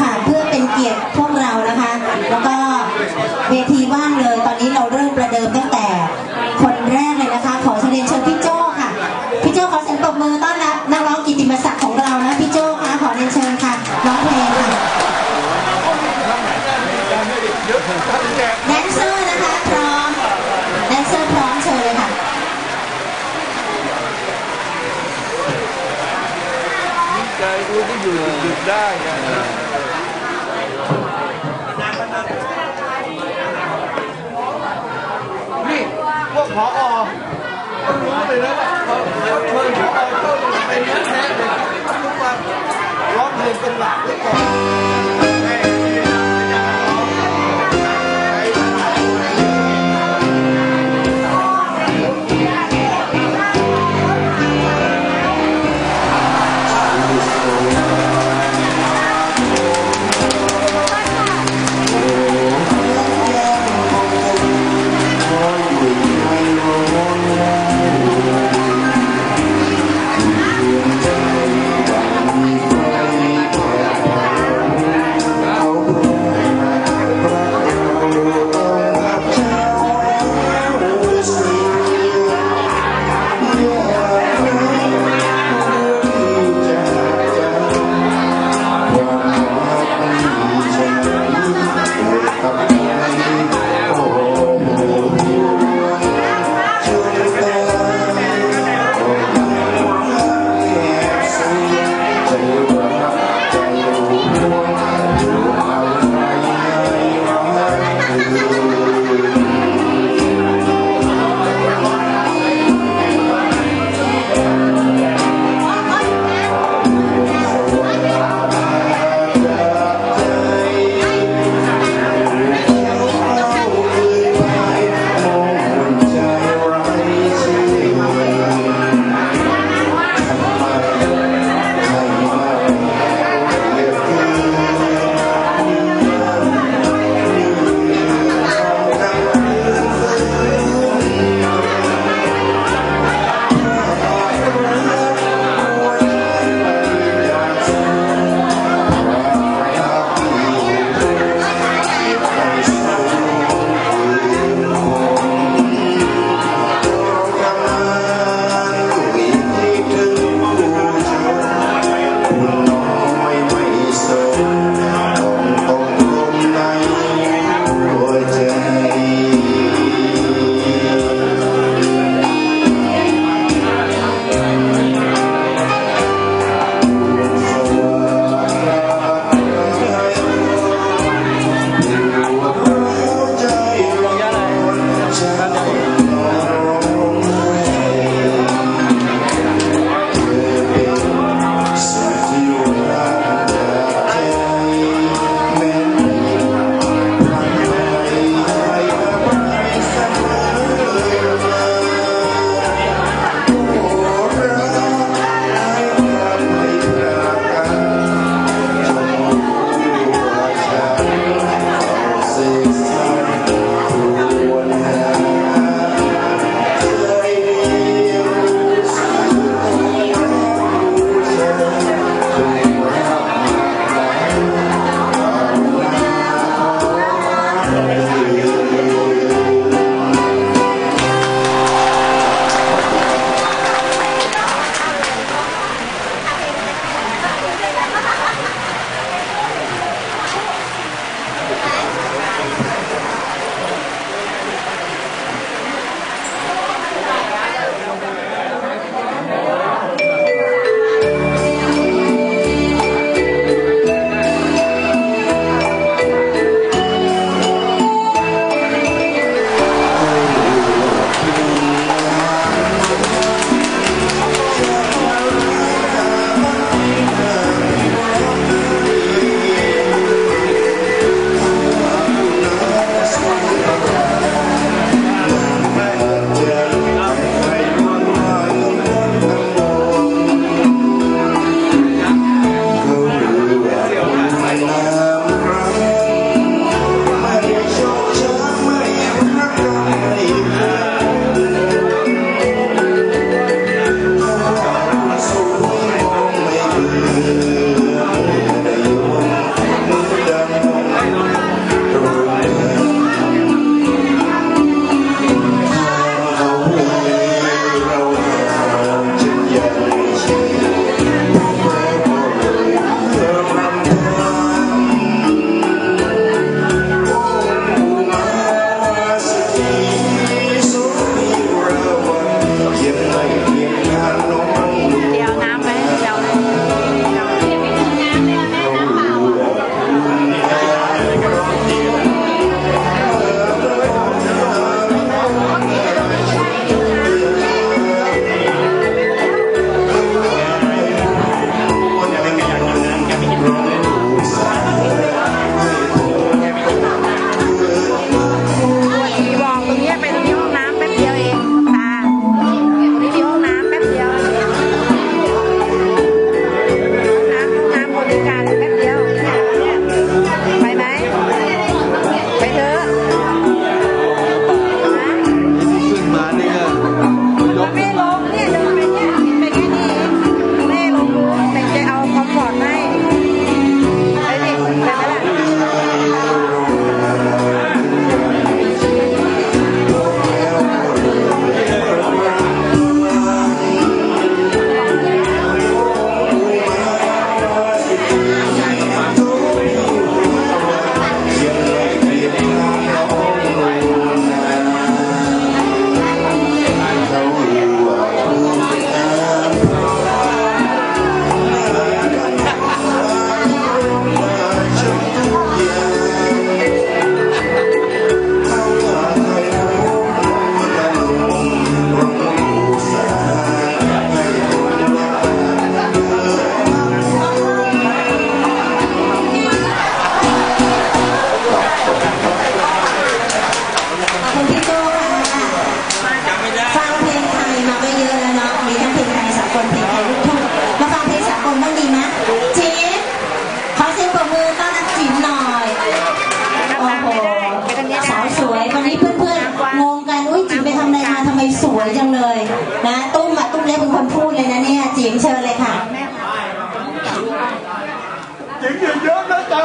ค่ะ ใจกูก็อยู่หยุดได้ไงนี่พวกพอก็รู้เลยนะว่าเพอช่วเขาเข้าเป็นแท้เลย วยจังเลยนะตุ้มอะตุ้มเล็กเป็นคนพูดเลยนะเนี่ยจิ๋มเชิญเลยค่ะ เจ๋งเยอะนะจ๊ะ